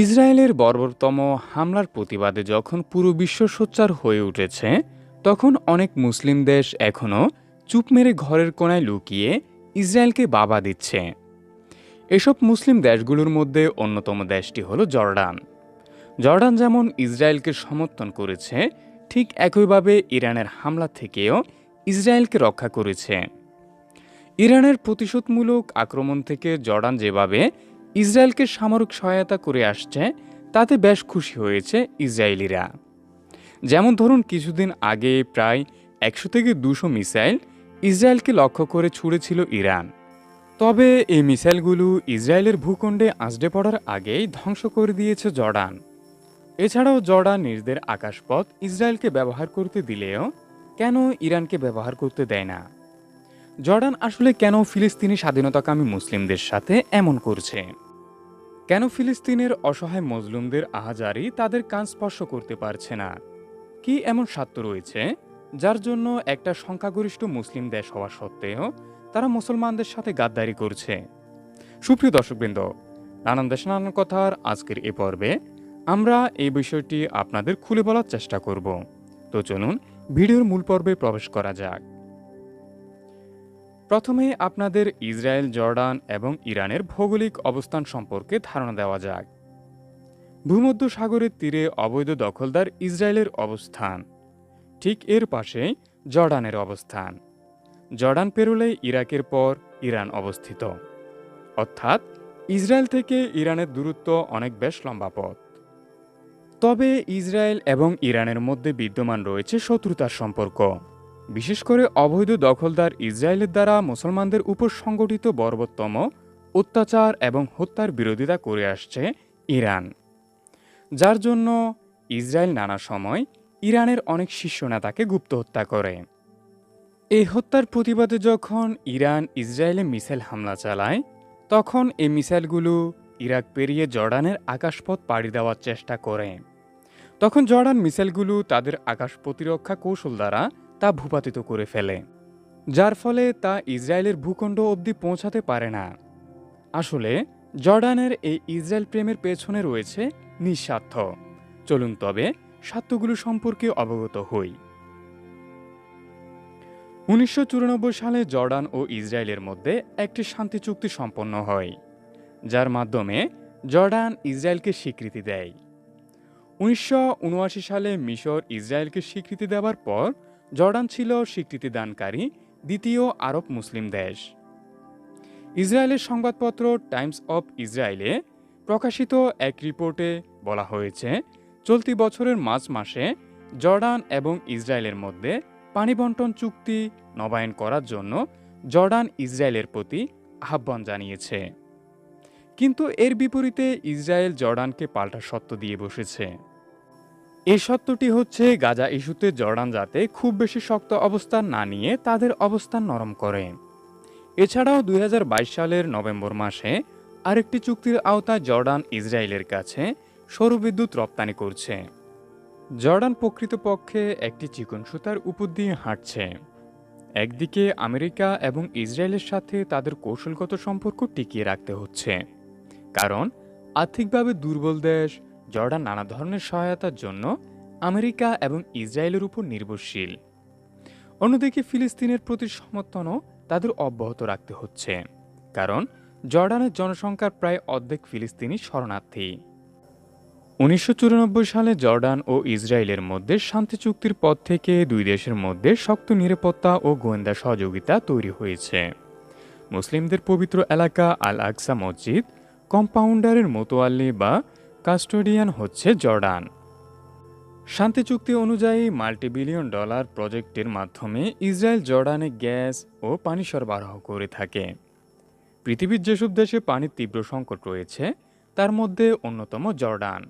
ইসরায়েলের বর্বরতম হামলার প্রতিবাদে যখন পুরো বিশ্ব সোচ্চার হয়ে উঠেছে, তখন অনেক মুসলিম দেশ এখনও চুপ মেরে ঘরের কোণায় লুকিয়ে ইসরায়েলকে বাবা দিচ্ছে। এসব মুসলিম দেশগুলোর মধ্যে অন্যতম দেশটি হলো জর্ডান। জর্ডান যেমন ইসরায়েলকে সমর্থন করেছে, ঠিক একইভাবে ইরানের হামলা থেকেও ইসরায়েলকে রক্ষা করেছে। ইরানের প্রতিশোধমূলক আক্রমণ থেকে জর্ডান যেভাবে ইসরায়েলকে সামরিক সহায়তা করে আসছে, তাতে বেশ খুশি হয়েছে ইসরায়েলিরা। যেমন ধরুন, কিছুদিন আগে প্রায় একশো থেকে দুশো মিসাইল ইসরায়েলকে লক্ষ্য করে ছুড়েছিল ইরান। তবে এই মিসাইলগুলো ইসরায়েলের ভূখণ্ডে আঁচড়ে পড়ার আগেই ধ্বংস করে দিয়েছে জর্ডান। এছাড়াও জর্ডান নিজেদের আকাশপথ ইসরায়েলকে ব্যবহার করতে দিলেও কেন ইরানকে ব্যবহার করতে দেয় না? জর্ডান আসলে কেন ফিলিস্তিনি স্বাধীনতাকামী মুসলিমদের সাথে এমন করছে? কেন ফিলিস্তিনের অসহায় মজলুমদের আহাজারি তাদের কান স্পর্শ করতে পারছে না? কি এমন স্বার্থ রয়েছে, যার জন্য একটা সংখ্যাগরিষ্ঠ মুসলিম দেশ হওয়া সত্ত্বেও তারা মুসলমানদের সাথে গাদ্দারি করছে? সুপ্রিয় দর্শকবৃন্দ, নানান দেশ নানান কথার আজকের এ পর্বে আমরা এই বিষয়টি আপনাদের খুলে বলার চেষ্টা করব। তো চলুন, ভিডিওর মূল পর্বে প্রবেশ করা যাক। প্রথমে আপনাদের ইসরায়েল, জর্ডান এবং ইরানের ভৌগোলিক অবস্থান সম্পর্কে ধারণা দেওয়া যাক। ভূমধ্য সাগরের তীরে অবৈধ দখলদার ইসরায়েলের অবস্থান। ঠিক এর পাশে জর্ডানের অবস্থান। জর্ডান পেরোলে ইরাকের পর ইরান অবস্থিত। অর্থাৎ ইসরায়েল থেকে ইরানের দূরত্ব অনেক বেশ লম্বা পথ। তবে ইসরায়েল এবং ইরানের মধ্যে বিদ্যমান রয়েছে শত্রুতার সম্পর্ক। বিশেষ করে অবৈধ দখলদার ইসরায়েলের দ্বারা মুসলমানদের উপর সংগঠিত বর্বত্তম অত্যাচার এবং হত্যার বিরোধিতা করে আসছে ইরান। যার জন্য ইসরায়েল নানা সময় ইরানের অনেক শীর্ষ নেতাকে গুপ্ত হত্যা করে। এই হত্যার প্রতিবাদে যখন ইরান ইসরায়েলে মিসাইল হামলা চালায়, তখন এই মিসাইলগুলো ইরাক পেরিয়ে জর্ডানের আকাশপথ পাড়ি দেওয়ার চেষ্টা করে। তখন জর্ডান মিসাইলগুলো তাদের আকাশ প্রতিরক্ষা কৌশল দ্বারা তা ভূপাতিত করে ফেলে, যার ফলে তা ইসরায়েলের ভূখণ্ড অবধি পৌঁছাতে পারে না। আসলে, জর্ডানের এই ইসরায়েল প্রেমের পেছনে রয়েছে নিঃস্বার্থ। চলুন তবে স্বার্থগুলো সম্পর্কে অবগত হই। উনিশশো চুরানব্বই সালে জর্ডান ও ইসরায়েলের মধ্যে একটি শান্তি চুক্তি সম্পন্ন হয়, যার মাধ্যমে জর্ডান ইসরায়েলকে স্বীকৃতি দেয়। উনিশশো উনআশি সালে মিশর ইসরায়েলকে স্বীকৃতি দেওয়ার পর জর্ডান ছিল স্বীকৃতি দানকারী, দ্বিতীয় আরব মুসলিম দেশ। ইসরায়েলের সংবাদপত্র টাইমস অব ইসরায়েলে প্রকাশিত এক রিপোর্টে বলা হয়েছে, চলতি বছরের মার্চ মাসে জর্ডান এবং ইসরায়েলের মধ্যে পানি বন্টন চুক্তি নবায়ন করার জন্য জর্ডান ইসরায়েলের প্রতি আহ্বান জানিয়েছে। কিন্তু এর বিপরীতে ইসরায়েল জর্ডানকে পাল্টা সত্য দিয়ে বসেছে। এই সত্যটি হচ্ছে, গাজা ইস্যুতে জর্ডান যাতে খুব বেশি শক্ত অবস্থান না নিয়ে তাদের অবস্থান নরম করে। এছাড়াও দুই হাজার বাইশ সালের নভেম্বর মাসে আরেকটি চুক্তির আওতায় জর্ডান ইসরায়েলের কাছে সৌরবিদ্যুৎ রপ্তানি করছে। জর্ডান প্রকৃতপক্ষে একটি চিকন সুতার উপর দিয়ে হাঁটছে। একদিকে আমেরিকা এবং ইসরায়েলের সাথে তাদের কৌশলগত সম্পর্ক টিকিয়ে রাখতে হচ্ছে। কারণ, আর্থিকভাবে দুর্বল দেশ জর্ডান নানা ধরনের সহায়তার জন্য আমেরিকা এবং ইসরায়েলের উপর নির্ভরশীল। অন্যদিকে ফিলিস্তিনের প্রতি সমর্থনও তাদের অব্যাহত রাখতে হচ্ছে, কারণ জর্ডানের জনসংখ্যার প্রায় অর্ধেক ফিলিস্তিনি শরণার্থী। উনিশশো চুরানব্বই সালে জর্ডান ও ইসরায়েলের মধ্যে শান্তি চুক্তির পর থেকে দুই দেশের মধ্যে শক্ত নিরাপত্তা ও গোয়েন্দা সহযোগিতা তৈরি হয়েছে। মুসলিমদের পবিত্র এলাকা আল আকসা মসজিদ, কম্পাউন্ডারের মোতোয়াল্লি বা কাস্টোডিয়ান হচ্ছে জর্ডান। শান্তি চুক্তি অনুযায়ী মাল্টিবিলিয়ন ডলার প্রজেক্টের মাধ্যমে ইসরায়েল জর্ডানে গ্যাস ও পানি সরবরাহ করে থাকে। পৃথিবীর যেসব দেশে পানির তীব্র সংকট রয়েছে, তার মধ্যে অন্যতম জর্ডান।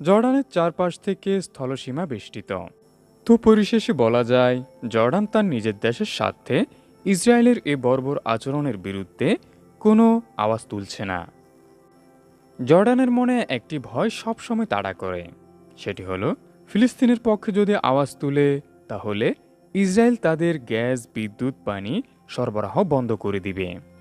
জর্ডানের চারপাশ থেকে স্থলসীমা বেষ্টিত। তো পরিশেষে বলা যায়, জর্ডান তার নিজের দেশের স্বার্থে ইসরায়েলের এ বর্বর আচরণের বিরুদ্ধে কোনো আওয়াজ তুলছে না। জর্ডানের মনে একটি ভয় সবসময় তাড়া করে। সেটি হলো, ফিলিস্তিনের পক্ষে যদি আওয়াজ তুলে, তাহলে ইসরায়েল তাদের গ্যাস, বিদ্যুৎ, পানি সরবরাহ বন্ধ করে দিবে।